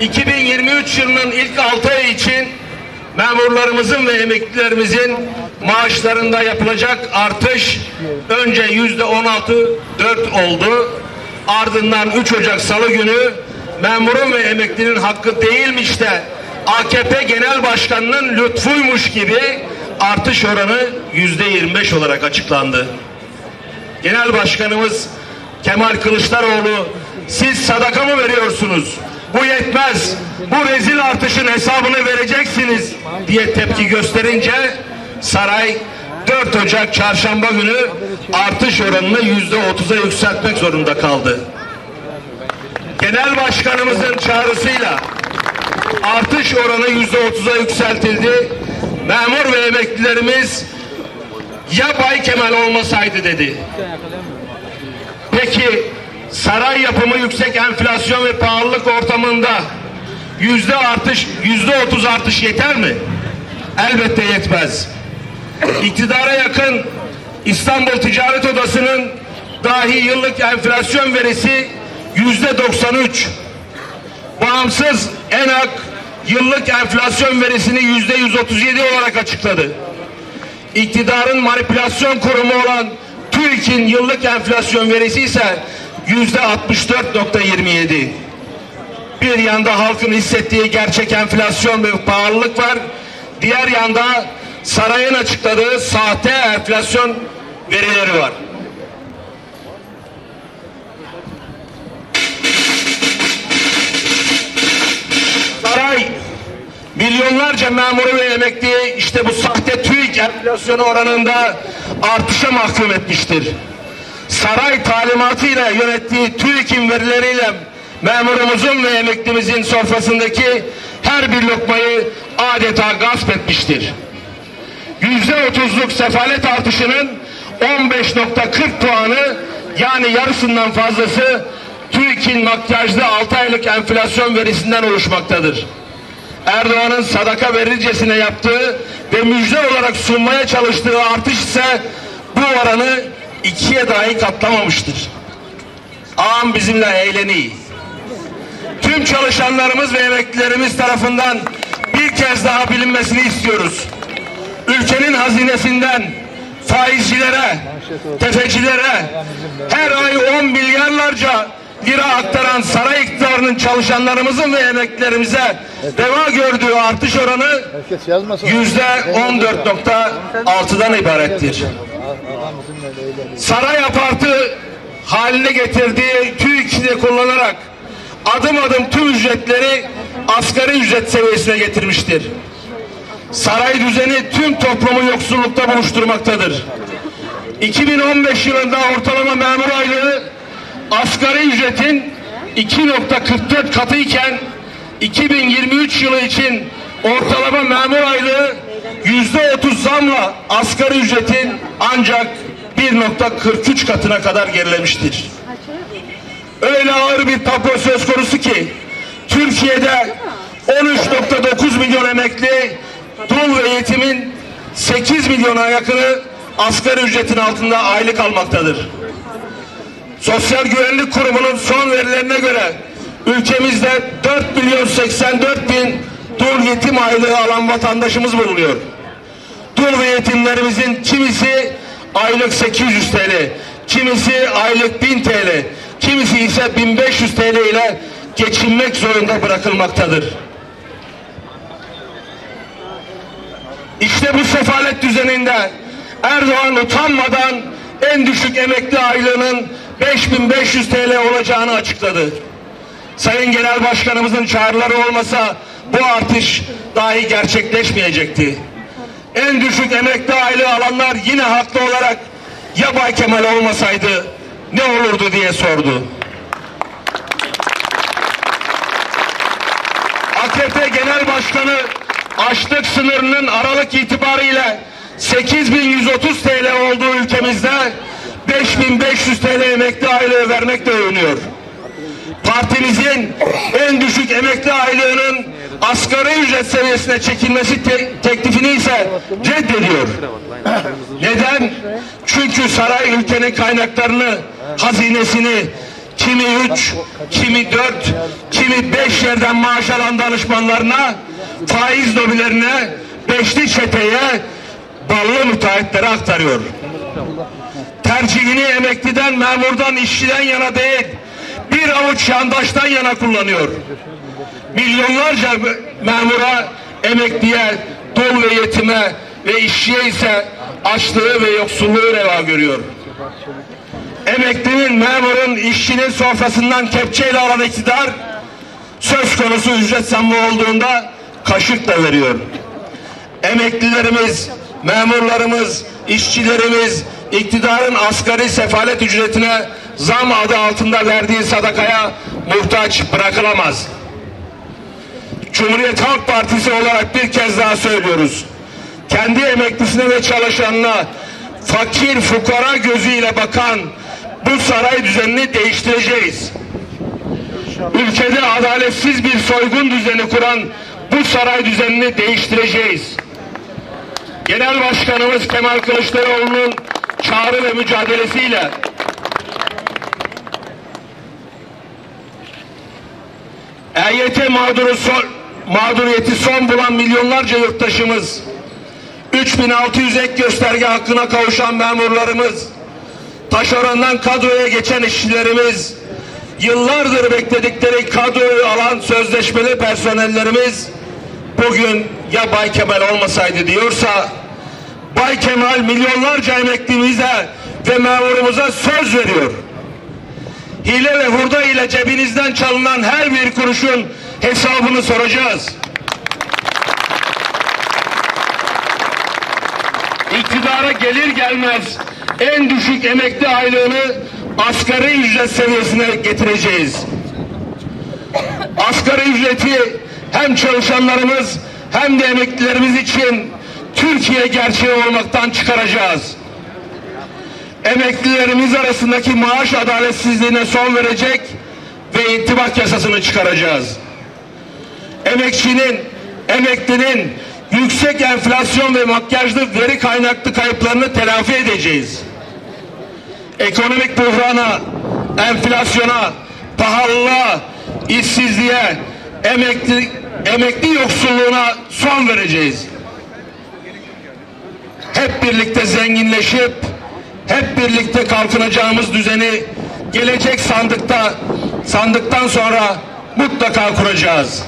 2023 yılının ilk 6 ayı için memurlarımızın ve emeklilerimizin maaşlarında yapılacak artış önce yüzde 16 4 oldu. Ardından 3 Ocak Salı günü memurun ve emeklinin hakkı değilmiş de AKP Genel Başkanı'nın lütfuymuş gibi artış oranı yüzde 25 olarak açıklandı. Genel Başkanımız Kemal Kılıçdaroğlu siz sadaka mı veriyorsunuz? Bu yetmez. Bu rezil artışın hesabını vereceksiniz diye tepki gösterince saray 4 Ocak çarşamba günü artış oranını yüzde 30'a yükseltmek zorunda kaldı. Genel Başkanımızın çağrısıyla artış oranı yüzde 30'a yükseltildi. Memur ve emeklilerimiz ya Bay Kemal olmasaydı dedi. Peki saray yapımı yüksek enflasyon ve pahalılık ortamında yüzde artış, yüzde otuz artış yeter mi? Elbette yetmez. İktidara yakın İstanbul Ticaret Odası'nın dahi yıllık enflasyon verisi yüzde 93. Bağımsız ENAK yıllık enflasyon verisini yüzde 137 olarak açıkladı. İktidarın manipülasyon kurumu olan TÜİK'in yıllık enflasyon verisi ise yüzde 64.27. Bir yanda halkın hissettiği gerçek enflasyon ve pahalılık var. Diğer yanda sarayın açıkladığı sahte enflasyon verileri var. Saray milyonlarca memuru ve emekliyi işte bu sahte TÜİK enflasyonu oranında artışa mahkum etmiştir. Saray talimatıyla yönettiği TÜİK'in verileriyle memurumuzun ve emeklimizin sofrasındaki her bir lokmayı adeta gasp etmiştir. Yüzde otuzluk sefalet artışının 15.40 puanı yani yarısından fazlası TÜİK'in makyajlı 6 aylık enflasyon verisinden oluşmaktadır. Erdoğan'ın sadaka verircesine yaptığı ve müjde olarak sunmaya çalıştığı artış ise bu oranı ikiye dahi katlamamıştır. Ağam bizimle eğleniyor. Tüm çalışanlarımız ve emeklilerimiz tarafından bir kez daha bilinmesini istiyoruz. Ülkenin hazinesinden faizcilere, tefecilere her ay 10 milyarlarca lira aktaran saray iktidarının çalışanlarımızın ve emeklilerimize deva gördüğü artış oranı yüzde 14.6'dan ibarettir. Adam bizimle eğleniyor. Saray apartı haline getirdiği TÜİK'i kullanarak adım adım tüm ücretleri asgari ücret seviyesine getirmiştir. Saray düzeni tüm toplumu yoksullukta buluşturmaktadır. 2015 yılında ortalama memur aylığı asgari ücretin 2.44 katı iken 2023 yılı için ortalama memur aylığı %30 zamla asgari ücretin ancak 1.43 katına kadar gerilemiştir. Öyle ağır bir tablo söz konusu ki Türkiye'de 13.9 milyon emekli, dul ve yetimin 8 milyona yakını asgari ücretin altında aylık almaktadır. Sosyal Güvenlik Kurumu'nun son verilerine göre ülkemizde 4 milyon 84 bin dul yetim aylığı alan vatandaşımız bulunuyor. Dul ve yetimlerimizin kimisi aylık 800 TL, kimisi aylık 1000 TL, kimisi ise 1500 TL ile geçinmek zorunda bırakılmaktadır. İşte bu sefalet düzeninde Erdoğan utanmadan en düşük emekli aylığının 5500 TL olacağını açıkladı. Sayın Genel Başkanımızın çağrıları olmasa bu artış dahi gerçekleşmeyecekti. En düşük emekli aylığı alanlar yine haklı olarak ya Bay Kemal olmasaydı ne olurdu diye sordu. AKP Genel Başkanı açlık sınırının Aralık itibariyle 8130 TL olduğu ülkemizde 5500 TL emekli aylığı vermekle övünüyor. Partimizin en düşük emekli aylığının asgari ücret seviyesine çekilmesi te- teklifini ise reddediyor. Neden? Çünkü saray ülkenin kaynaklarını, hazinesini kimi üç, kimi dört, kimi beş yerden maaş alan danışmanlarına, faiz lobilerine, beşli çeteye, ballı müteahhitlere aktarıyor. Tercihini emekliden, memurdan, işçiden yana değil, bir avuç yandaştan yana kullanıyor. Milyonlarca memura, emekliye, dul ve yetime ve işçiye ise açlığı ve yoksulluğu reva görüyor. Emeklinin, memurun, işçinin sofrasından kepçeyle alan iktidar söz konusu ücret zammı olduğunda kaşıkla veriyor. Emeklilerimiz, memurlarımız, işçilerimiz iktidarın asgari sefalet ücretine zam adı altında verdiği sadakaya muhtaç bırakılamaz. Cumhuriyet Halk Partisi olarak bir kez daha söylüyoruz. Kendi emeklisine ve çalışanına fakir fukara gözüyle bakan bu saray düzenini değiştireceğiz. Ülkede adaletsiz bir soygun düzeni kuran bu saray düzenini değiştireceğiz. Genel Başkanımız Kemal Kılıçdaroğlu'nun çağrı ve mücadelesiyle. EYT mağduru son, mağduriyeti son bulan milyonlarca yurttaşımız, 3600 ek gösterge hakkına kavuşan memurlarımız, taşerondan kadroya geçen işçilerimiz, yıllardır bekledikleri kadroyu alan sözleşmeli personellerimiz, bugün ya Bay Kemal olmasaydı diyorsa, Bay Kemal milyonlarca emeklimize ve memurumuza söz veriyor hile ve hurda ile cebinizden çalınan her bir kuruşun hesabını soracağız. İktidara gelir gelmez en düşük emekli aylığını asgari ücret seviyesine getireceğiz. Asgari ücreti hem çalışanlarımız hem de emeklilerimiz için Türkiye gerçeği olmaktan çıkaracağız emeklilerimiz arasındaki maaş adaletsizliğine son verecek ve intibak yasasını çıkaracağız. Emekçinin, emeklinin yüksek enflasyon ve makyajlı veri kaynaklı kayıplarını telafi edeceğiz. Ekonomik buhrana, enflasyona, pahalılığa, işsizliğe, emekli, emekli yoksulluğuna son vereceğiz. Hep birlikte zenginleşip hep birlikte kalkınacağımız düzeni gelecek sandıkta sandıktan sonra mutlaka kuracağız.